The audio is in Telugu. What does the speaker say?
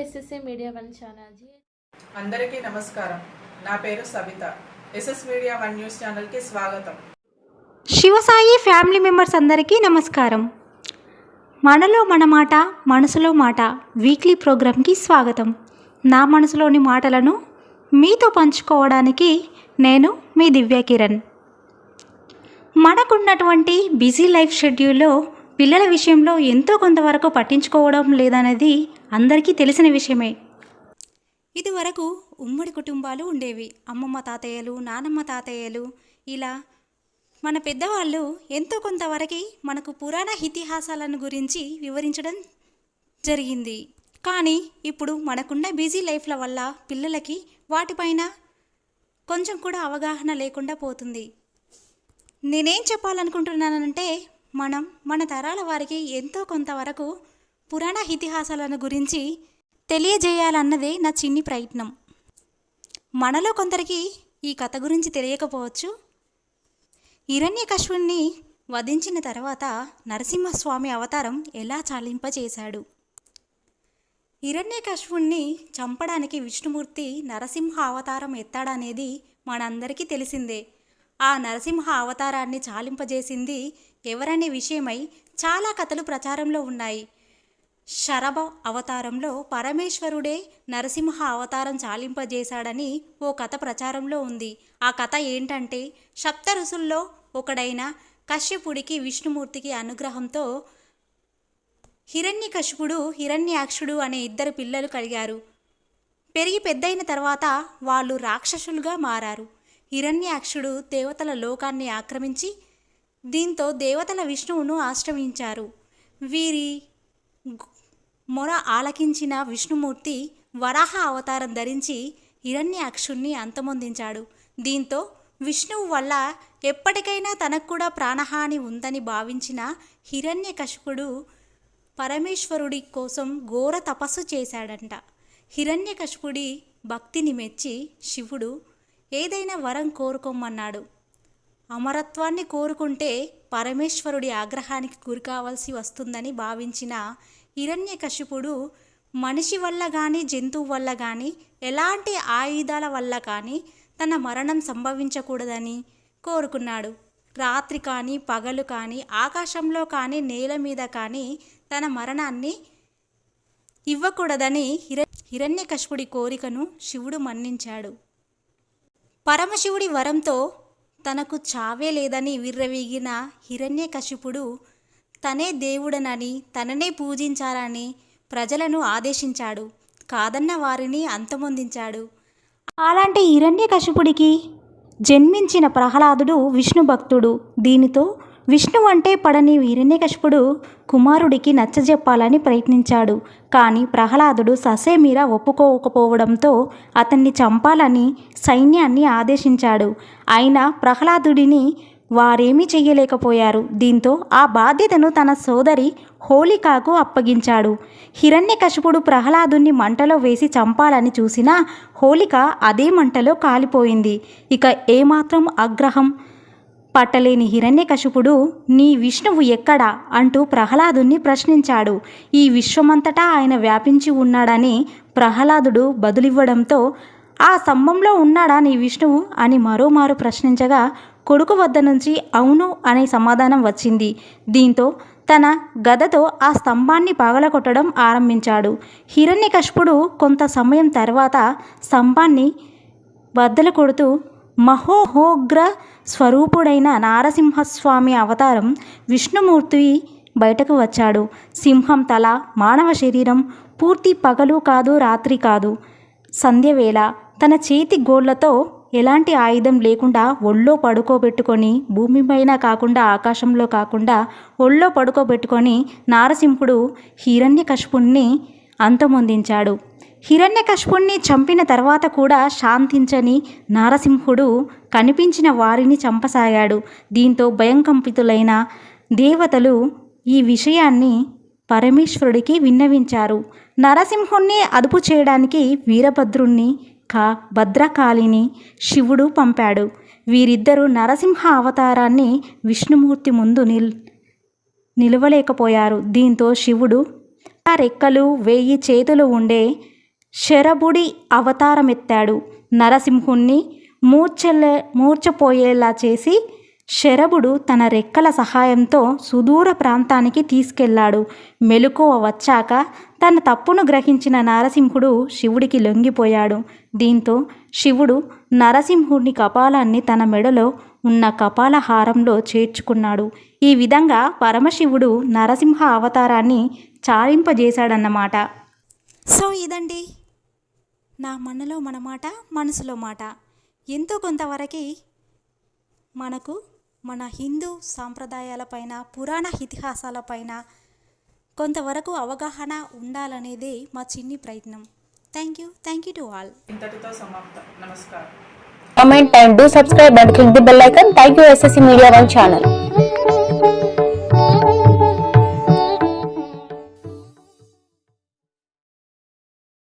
ఎస్ఎస్ఏ మీడియా వన్ ఛానల్ అందరికీ నమస్కారం. నా పేరు Savita SS media one news ఛానల్కి స్వాగతం. శివసాయి ఫ్యామిలీ మెంబర్స్ అందరికీ నమస్కారం. మనలో మన మాట మనసులో మాట వీక్లీ ప్రోగ్రామ్కి స్వాగతం. నా మనసులోని మాటలను మీతో పంచుకోవడానికి నేను మీ దివ్య కిరణ్. మనకున్నటువంటి బిజీ లైఫ్ షెడ్యూల్లో పిల్లల విషయంలో ఎంతో కొంతవరకు పట్టించుకోవడం లేదనేది అందరికీ తెలిసిన విషయమే. ఇదివరకు ఉమ్మడి కుటుంబాలు ఉండేవి. అమ్మమ్మ తాతయ్యలు నానమ్మ తాతయ్యలు ఇలా మన పెద్దవాళ్ళు ఎంతో కొంతవరకు మనకు పురాణ ఇతిహాసాలను గురించి వివరించడం జరిగింది. కానీ ఇప్పుడు మనకున్న బిజీ లైఫ్ల వల్ల పిల్లలకి వాటిపైన కొంచెం కూడా అవగాహన లేకుండా పోతుంది. నేనేం చెప్పాలనుకుంటున్నానంటే మనం మన తరాల వారికి ఎంతో కొంతవరకు పురాణ ఇతిహాసాలను గురించి తెలియజేయాలన్నదే నా చిన్ని ప్రయత్నం. మనలో కొందరికి ఈ కథ గురించి తెలియకపోవచ్చు. హిరణ్యకశుణ్ణి వధించిన తర్వాత నరసింహస్వామి అవతారం ఎలా చాలింపచేశాడు హిరణ్యకశుణ్ణి చంపడానికి విష్ణుమూర్తి నరసింహ అవతారం ఎత్తాడనేది మనందరికీ తెలిసిందే. ఆ నరసింహ అవతారాన్ని చాలింపజేసింది ఎవరనే విషయమై చాలా కథలు ప్రచారంలో ఉన్నాయి. శరభ అవతారంలో పరమేశ్వరుడే నరసింహ అవతారం చాలింపజేశాడని ఓ కథ ప్రచారంలో ఉంది. ఆ కథ ఏంటంటే సప్త ఋషుల్లో ఒకడైన కశ్యపుడికి విష్ణుమూర్తికి అనుగ్రహంతో హిరణ్యకశిపుడు హిరణ్యాక్షుడు అనే ఇద్దరు పిల్లలు కలిగారు. పెరిగి పెద్దయిన తర్వాత వాళ్ళు రాక్షసులుగా మారారు. హిరణ్యాక్షుడు దేవతల లోకాన్ని ఆక్రమించి దీంతో దేవతల విష్ణువును ఆశ్రమించారు వీరి మొర ఆలకించిన విష్ణుమూర్తి వరాహ అవతారం ధరించి హిరణ్యాక్షుణ్ణి అంతమొందించాడు. దీంతో విష్ణువు వల్ల ఎప్పటికైనా తనకు కూడా ప్రాణహాని ఉందని భావించిన హిరణ్యకశిపుడు పరమేశ్వరుడి కోసం ఘోర తపస్సు చేశాడంట. హిరణ్యకశిపుడి భక్తిని మెచ్చి శివుడు ఏదైనా వరం కోరుకోమన్నాడు. అమరత్వాన్ని కోరుకుంటే పరమేశ్వరుడి ఆగ్రహానికి గురికావాల్సి వస్తుందని భావించిన హిరణ్యకశిపుడు మనిషి వల్ల కానీ జంతువు వల్ల కానీ ఎలాంటి ఆయుధాల వల్ల కానీ తన మరణం సంభవించకూడదని కోరుకున్నాడు. రాత్రి కానీ పగలు కానీ ఆకాశంలో కానీ నేల మీద కానీ తన మరణాన్ని ఇవ్వకూడదని హిర హిరణ్యకశిపుడి కోరికను శివుడు మన్నించాడు. పరమశివుడి వరంతో తనకు చావే లేదని విర్రవీగిన హిరణ్యకశిపుడు తనే దేవుడనని తననే పూజించాలని ప్రజలను ఆదేశించాడు. కాదన్న వారిని అంతమొందించాడు. అలాంటి హిరణ్యకశిపుడికి జన్మించిన ప్రహ్లాదుడు విష్ణు భక్తుడు. దీనితో విష్ణు అంటే పడని హిరణ్యకశిపుడు కుమారుడికి నచ్చజెప్పాలని ప్రయత్నించాడు. కానీ ప్రహ్లాదుడు ససేమీరా ఒప్పుకోకపోవడంతో అతన్ని చంపాలని సైన్యాన్ని ఆదేశించాడు. అయినా ప్రహ్లాదుడిని వారేమీ చెయ్యలేకపోయారు. దీంతో ఆ బాధ్యతను తన సోదరి హోలికాకు అప్పగించాడు. హిరణ్యకశపుడు ప్రహ్లాదుని మంటలో వేసి చంపాలని చూసినా హోలిక అదే మంటలో కాలిపోయింది. ఇక ఏమాత్రం ఆగ్రహం పట్టలేని హిరణ్యకశిపుడు నీ విష్ణువు ఎక్కడా? అంటూ ప్రహ్లాదుని ప్రశ్నించాడు. ఈ విశ్వమంతటా ఆయన వ్యాపించి ఉన్నాడని ప్రహ్లాదుడు బదులివ్వడంతో ఆ స్తంభంలో ఉన్నాడా నీ విష్ణువు? అని మరోమారు ప్రశ్నించగా కొడుకు వద్ద నుంచి అవును అనే సమాధానం వచ్చింది. దీంతో తన గదతో ఆ స్తంభాన్ని పగలగొట్టడం ఆరంభించాడు. హిరణ్యకష్పుడు కొంత సమయం తర్వాత స్తంభాన్ని బద్దలు కొడుతూ మహోహోగ్ర స్వరూపుడైన నారసింహస్వామి అవతారం విష్ణుమూర్తి బయటకు వచ్చాడు. సింహం తల మానవ శరీరం పూర్తి పగలు కాదు రాత్రి కాదు. సంధ్యవేళ తన చేతి గోళ్ళతో ఎలాంటి ఆయుధం లేకుండా ఒళ్ళో పడుకోబెట్టుకొని భూమిపైన కాకుండా ఆకాశంలో కాకుండా ఒళ్ళో పడుకోబెట్టుకొని నారసింహుడు హిరణ్యకశపుణ్ణి అంతమొందించాడు. హిరణ్యకశపుణ్ణి చంపిన తర్వాత కూడా శాంతించని నారసింహుడు కనిపించిన వారిని చంపసాగాడు. దీంతో భయంకంపితులైన దేవతలు ఈ విషయాన్ని పరమేశ్వరుడికి విన్నవించారు. నరసింహుణ్ణి అదుపు చేయడానికి వీరభద్రుణ్ణి కా భద్రకాళిని శివుడు పంపాడు. వీరిద్దరూ నరసింహ అవతారాన్ని విష్ణుమూర్తి ముందు నిల్ నిలవలేకపోయారు. దీంతో శివుడు ఆ రెక్కలు వెయ్యి చేతులు ఉండే శరభుడి అవతారమెత్తాడు. నరసింహుణ్ణి మూర్చలే మూర్చపోయేలా చేసి శరభుడు తన రెక్కల సహాయంతో సుదూర ప్రాంతానికి తీసుకెళ్ళాడు. మెలకువ వచ్చాక తన తప్పును గ్రహించిన నరసింహుడు శివుడికి లొంగిపోయాడు. దీంతో శివుడు నరసింహుడిని కపాలాన్ని తన మెడలో ఉన్న కపాలహారంలో చేర్చుకున్నాడు. ఈ విధంగా పరమశివుడు నరసింహ అవతారాన్ని చాలింపజేశాడన్నమాట. సో ఇదండి. నా మనలో మన మాట మనసులో మాట. ఎంతో కొంతవరకు మనకు మన హిందూ సాంప్రదాయాలపైన పురాణ ఇతిహాసాలపైన కొంతవరకు అవగాహన ఉండాలనేదే మా చిన్ని ప్రయత్నం. Thank you thank you to all ఇంతటితో సమాప్తం. నమస్కారం. Comment and do subscribe and click the bell icon. Thank you SSC Media One channel.